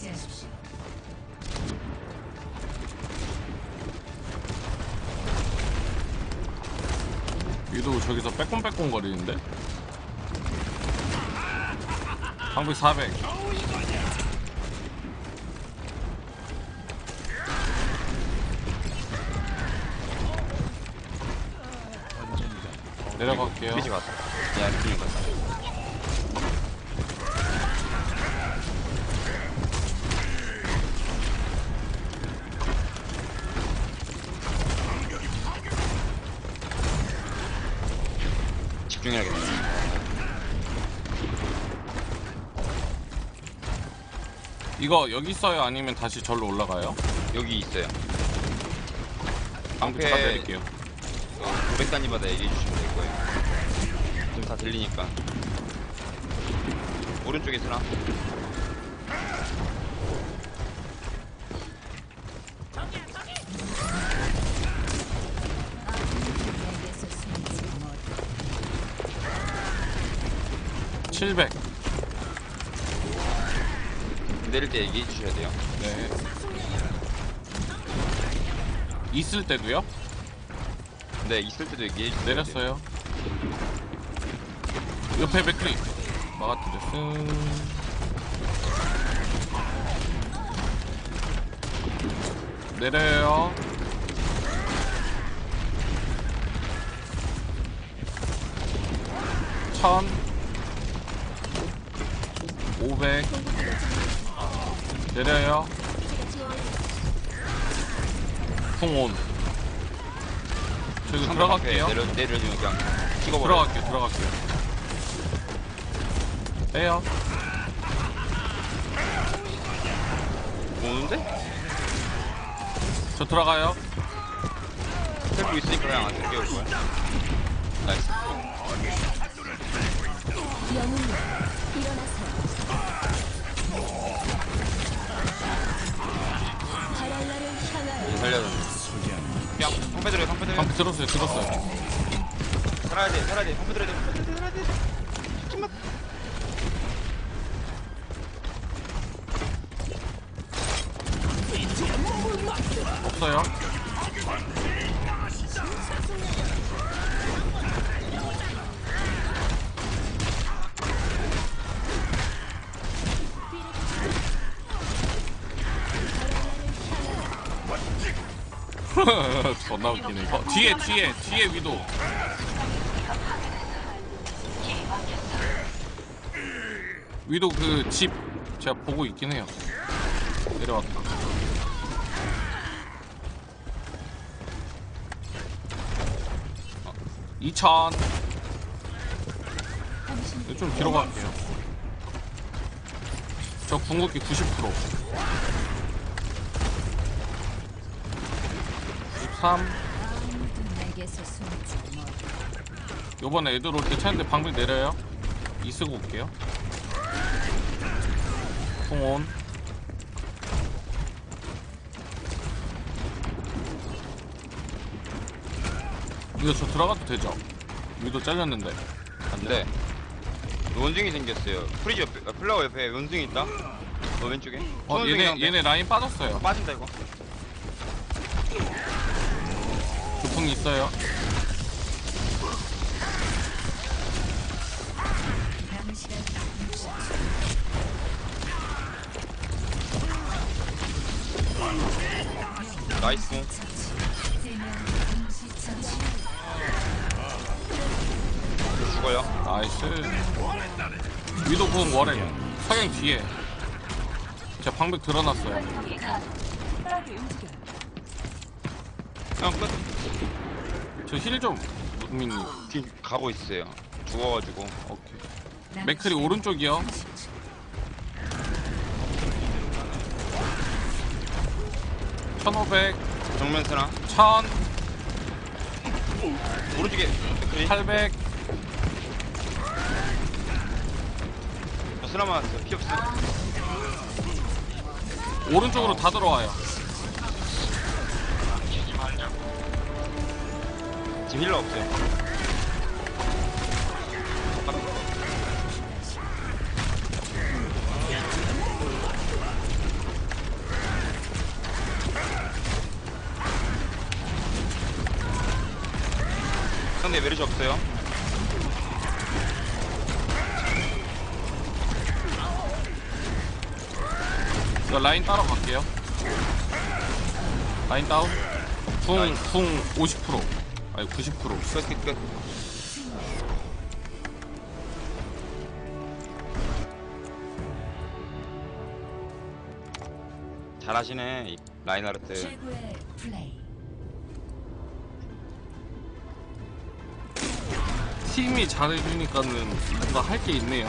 저지하십시오. 위도 저기서 빼꼼빼꼼 거리는데 방비 400 내려갈게요 피지 갔어. 야, 피지 갔어. 집중해야겠네. 이거 여기 있어요 아니면 다시 절로 올라가요? 여기 있어요. 방패- 다 드릴게요 500단위마다 얘기해 주시면 될 거예요. 지금 다 들리니까. 오른쪽에 쓰나? 내게서 숨지 못. 700 내릴 때 얘기해 주셔야 돼요. 네. 있을 때도요? 네, 있을 때도 얘기해 돼요. 내렸어요. 옆에 맥크리 막아드렸음. 내려요. 천 오백 내려요 풍온 저기 들어갈게요 내려, 내려주면 그냥 찍어버려. 들어갈게요 들어갈게요 빼요 오는데? 저 들어가요 셀프 있으니까 그냥 안 뜯겨올 거야. 나이스. 이 들었어요 들었어요 살아야 돼, 살아야 돼, 방패 들어야 돼, 방패 들어야 돼. 잠깐만. 없어요 존나 웃기네 어, 뒤에 뒤에 뒤에 위도. 위도 그 집 제가 보고 있긴 해요. 내려왔다. 어, 2000 이거 좀 뒤로 갈게요. 저 궁극기 90% 93 아무도 내게서 숨지 못. 요번에 애들 올 때 차인데 방금 내려요 이 쓰고 올게요 통온 이거 저 들어가도 되죠? 위도 잘렸는데 네. 원숭이 생겼어요. 프리즈 옆에, 아, 플라워 옆에 원숭이 있다. 어, 왼쪽에. 어 얘네. 얘네 라인 빠졌어요 빠진다 이거. 조풍이 있어요. 나이스. 죽어요. 나이스. 위도 궁 월에 석양 뒤에. 제가 방백 드러났어요. 그 냥 끝. 저 힐좀 문민님 지금 가고 있어요. 죽어가지고. 오케이 맥클이 오른쪽이요 1500 정면 쓰나? 1000 오른쪽에. 그래. 800 쓰나 맞았어. 피 없어. 오른쪽으로 다 들어와요 말냐고 지금 힐러 없어요. 상대 메르지 없어요. 저 라인 따라갈게요. 라인 다운. 궁, 나이스. 궁 50%. 아니 90%. 끝, 끝, 끝. 잘하시네, 이 라인하르트. 최고의 플레이. 팀이 잘해주니까는 뭔가 할 게 있네요.